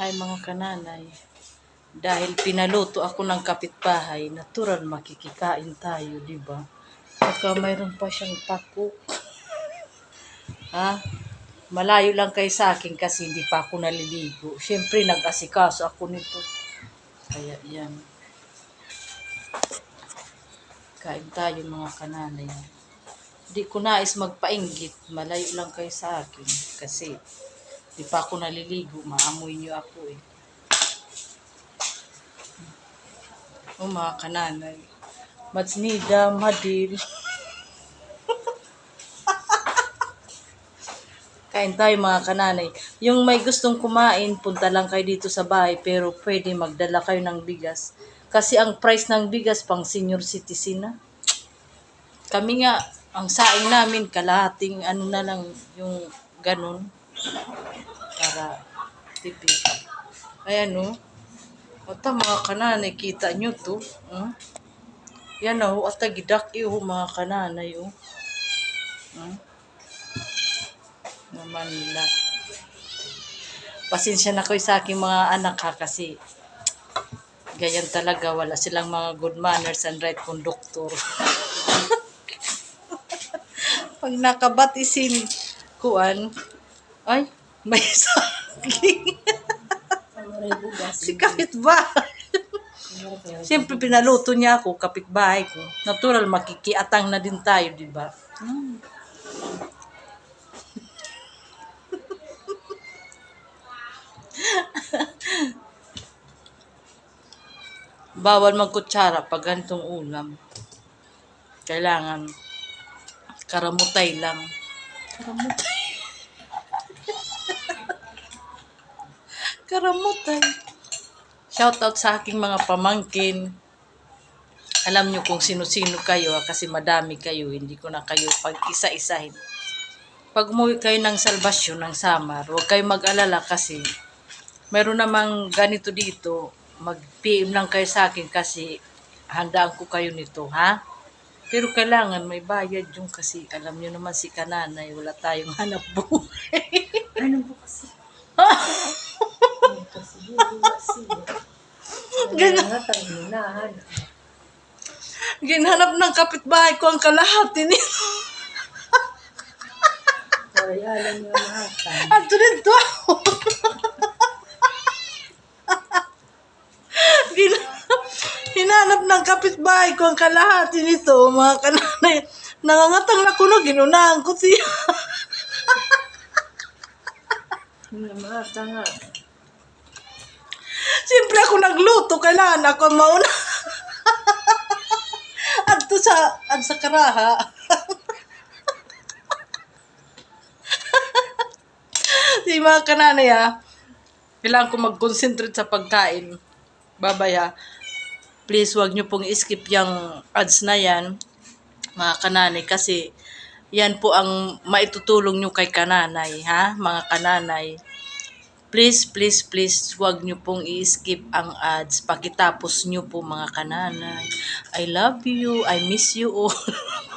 Hi mga kananay. Dahil pinaluto ako ng kapitbahay, natural makikikain tayo, di ba? Saka mayroon pa siyang pako. Ha? Malayo lang kay sa akin kasi hindi pa ako naliligo. Siyempre, nag-asikaso ako nito. Kaya yan. Kain tayo mga kananay. Di ko nais magpainggit. Malayo lang kayo sa akin. Kasi, di pa ako naliligo. Maamoy niyo ako eh. O mga kananay. Matsnida, madil. Kain tayo mga kananay. Yung may gustong kumain, punta lang kayo dito sa bahay. Pero pwede magdala kayo ng bigas. Kasi ang price ng bigas pang senior citizen na. Kami nga, ang saing namin, kalahating ano na lang yung ganun. Para tipid. Ayan o. Ata mga kananay, kita nyo to. Hmm? Yan o, ata gidak iyo mga kananay o. Hmm? Na Manila. Pasensya na kayo sa aking mga anak ha kasi ganyan talaga wala silang mga good manners and right conductor. Pag nakabatisin kuan, ay, may saging. si kapitbahay. Siyempre, pinaluto niya ako, kapitbahay ko. Natural, makikiatang na din tayo, di ba? Mm. Bawal magkutsara pag ganitong ulam. Kailangan karamutay lang. Karamutay. Karamutay. Shoutout sa aking mga pamangkin. Alam nyo kung sino-sino kayo ha, kasi madami kayo. Hindi ko na kayo pag isa-isahin. Pag umuwi kayo ng salbasyon ng Samar, huwag kayo mag-alala kasi meron namang ganito dito. Mag-PM lang kayo sa akin kasi handaan ko kayo nito, ha? Pero kailangan may bayad yung kasi alam nyo naman si Kananay, wala tayong hanap buhay. Ano po kasi? Ano minahan. Ginhanap ng kapitbahay ko ang kalahati nito. Kaya alam niya mahatan. At dito ako. Gin- Hinanap ng kapitbahay ko ang kalahati nito, mga kananay. Nangangatang na ko na, ginunahan ko siya. Hindi mahata nga. Siyempre ako nagluto, kailangan ako mauna. at to sa, at sa karaha. si mga kananay ah, kailangan ko mag-concentrate sa pagkain. Babay ha. Please, wag nyo pong skip yung ads na yan, mga kananay, kasi yan po ang maitutulong nyo kay kananay, ha, mga kananay. Please, please, please, huwag nyo pong i-skip ang ads. Pakitapos nyo po mga kananay. I love you. I miss you all.